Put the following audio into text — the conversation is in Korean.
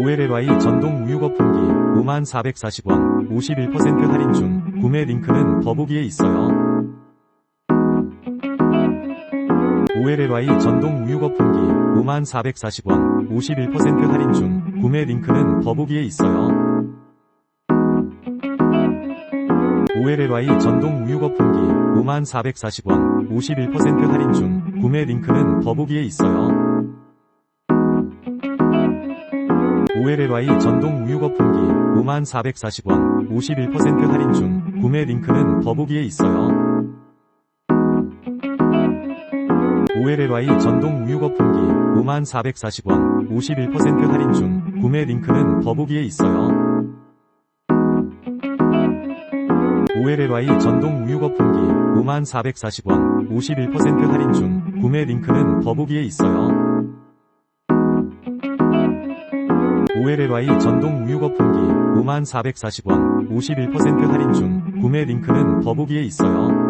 OLLY 전동 우유 거품기 5440원 51% 할인 중 구매 링크는 더보기에 있어요. OLLY 전동 우유 거품기 5440원 51% 할인 중 구매 링크는 더보기에 있어요. OLLY 전동 우유 거품기 5440원 51% 할인 중 구매 링크는 더보기에 있어요. OLLY 전동 우유 거품기 5440원 51% 할인 중 구매 링크는 더보기에 있어요. OLLY 전동 우유 거품기 5440원 51% 할인 중 구매 링크는 더보기에 있어요. OLLY 전동 우유 거품기 5440원 51% 할인 중 구매 링크는 더보기에 있어요. OLLY 전동 우유 거품기 5440원 51% 할인 중 구매 링크는 더보기에 있어요.